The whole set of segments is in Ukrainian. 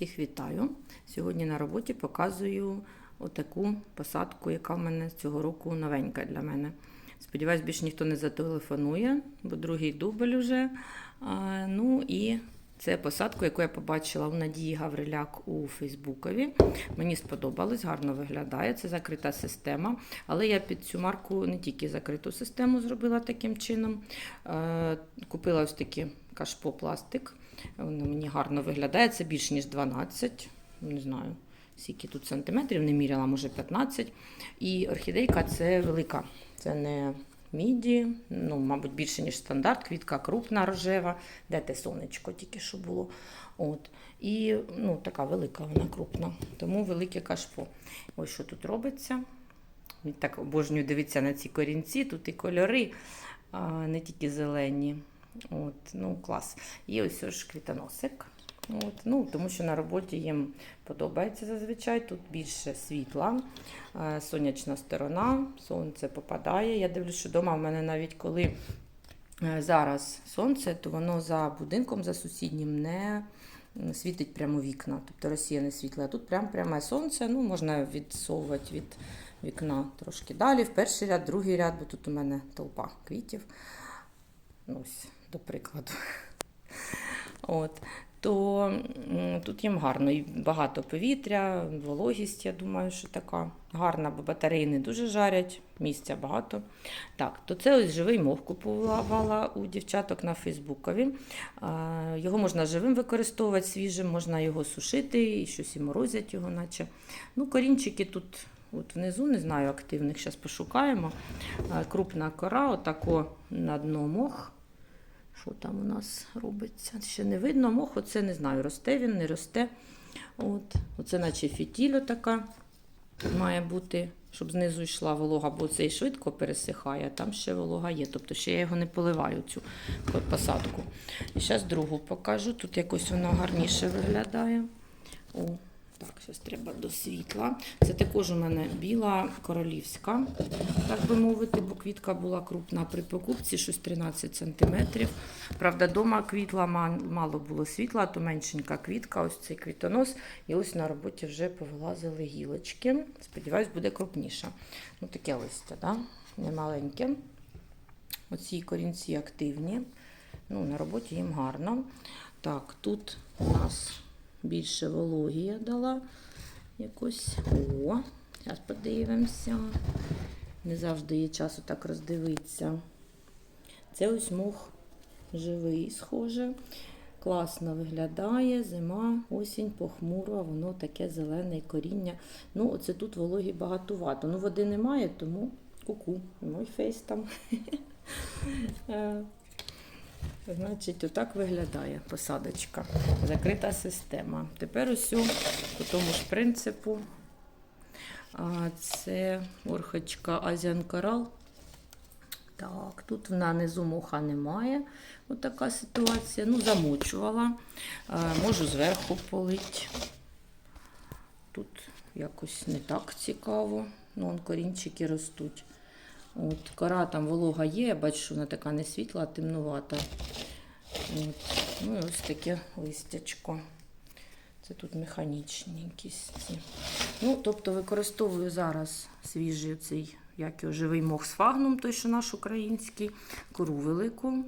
Всіх вітаю. Сьогодні на роботі показую отаку посадку, яка в мене цього року новенька для мене. Сподіваюсь, більше ніхто не зателефонує, бо другий дубль уже. А, ну і це посадку, яку я побачила у Надії Гавриляк у Фейсбукові. Мені сподобалось, гарно виглядає. Це закрита система. Але я під цю марку не тільки закриту систему зробила таким чином. Е, Купила ось такі кашпо пластик. Воно мені гарно виглядає. Це більш ніж 12. Не знаю, скільки тут сантиметрів, не міряла, може 15. І орхідейка це велика. Це не міді, ну, мабуть, більше, ніж стандарт. Квітка крупна, рожева, де те сонечко тільки що було. От. І ну, така велика, вона крупна. Тому велике кашпо. Ось що тут робиться. Так обожнюю дивитися на ці корінці, тут і кольори, а не тільки зелені. От, ну, клас. І ось ж квітоносик. От, ну, тому що на роботі їм подобається зазвичай. Тут більше світла, е, сонячна сторона, сонце попадає. Я дивлюся, що вдома в мене навіть коли е, зараз сонце, то воно за будинком, за сусіднім не світить прямо вікна, тобто розсіяне світло. А тут прям пряме сонце, ну, можна відсовувати від вікна трошки далі, в перший ряд, другий ряд, бо тут у мене толпа квітів. Ну, ось, до прикладу. От. То тут їм гарно і багато повітря, вологість, я думаю, що така гарна, бо батареї не дуже жарять, місця багато. Так, то це ось живий мох купувала у дівчаток на Фейсбукові. Його можна живим використовувати, свіжим, можна його сушити і щось і морозять його, наче. Ну, корінчики тут от внизу, не знаю, активних, зараз пошукаємо. Крупна кора, отако на дно мох. Що там у нас робиться? Ще не видно. Мох, оце не знаю, росте він, не росте. От. Оце наче фітіль така має бути, щоб знизу йшла волога, бо це і швидко пересихає, а там ще волога є. Тобто ще я його не поливаю, цю посадку. І зараз другу покажу. Тут якось воно гарніше виглядає. О, так, зараз треба до світла. Це також у мене біла королівська, так би мовити, бо квітка була крупна при покупці, щось 13 см. Правда, дома квітла мало було світла, то меншенька квітка, ось цей квітонос. І ось на роботі вже повилазили гілочки. Сподіваюсь, буде крупніша. Ну, таке листя, да? не маленьке. Оці корінці активні. Ну, на роботі їм гарно. Так, тут у нас більше вологі я дала якось. О, зараз подивимося. Не завжди є часу так роздивитися. Це ось мох живий, схоже. Класно виглядає, зима, осінь, похмуро, а воно таке зелене і коріння. Ну, оце тут вологі багатувато. Ну, води немає, тому ку-ку, мой фейс там. Значить, отак виглядає посадочка. Закрита система. Тепер ось по тому ж принципу. Це орхочка Asian Coral. Так, тут на низу муха немає. Отака ситуація. Ну, замочувала. Можу зверху полити. Тут якось не так цікаво. Ну, вон корінчики ростуть. От, кора там волога є, я бачу, що вона така не світла, а темнувата. От. Ну і ось таке листячко. Це тут механічні якісь ці. Ну, тобто використовую зараз свіжий цей, як його, живий мох з фагном, той, що наш український, кору велику.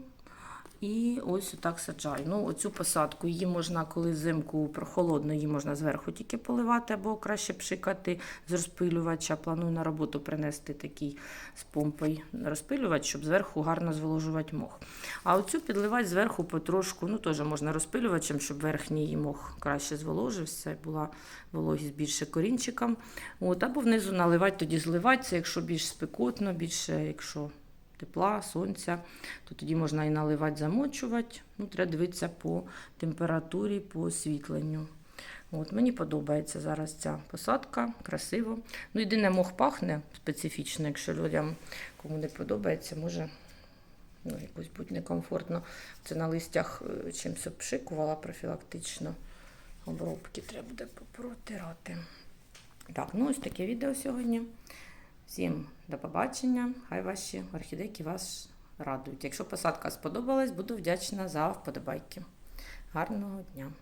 І ось отак саджаю. Ну, оцю посадку її можна, коли взимку прохолодно, її можна зверху тільки поливати, або краще пшикати з розпилювача. Планую на роботу принести такий з помпою розпилювач, щоб зверху гарно зволожувати мох. А оцю підливати зверху потрошку, ну теж можна розпилювачем, щоб верхній мох краще зволожився, була вологість більше корінчикам. От, або внизу наливати, тоді зливати, якщо більш спекотно, більше, якщо тепла, сонця, то тоді можна і наливати, замочувати. Ну, треба дивитися по температурі, по освітленню. От, мені подобається зараз ця посадка, красиво. Ну, єдине, мох пахне специфічно, якщо людям кому не подобається, може ну, якось бути некомфортно. Це на листях е, чимось обшикувала профілактично. Обробки треба буде попротирати. Так, ну ось таке відео сьогодні. Всім до побачення. Хай ваші орхідейки вас радують. Якщо посадка сподобалась, буду вдячна за вподобайки. Гарного дня!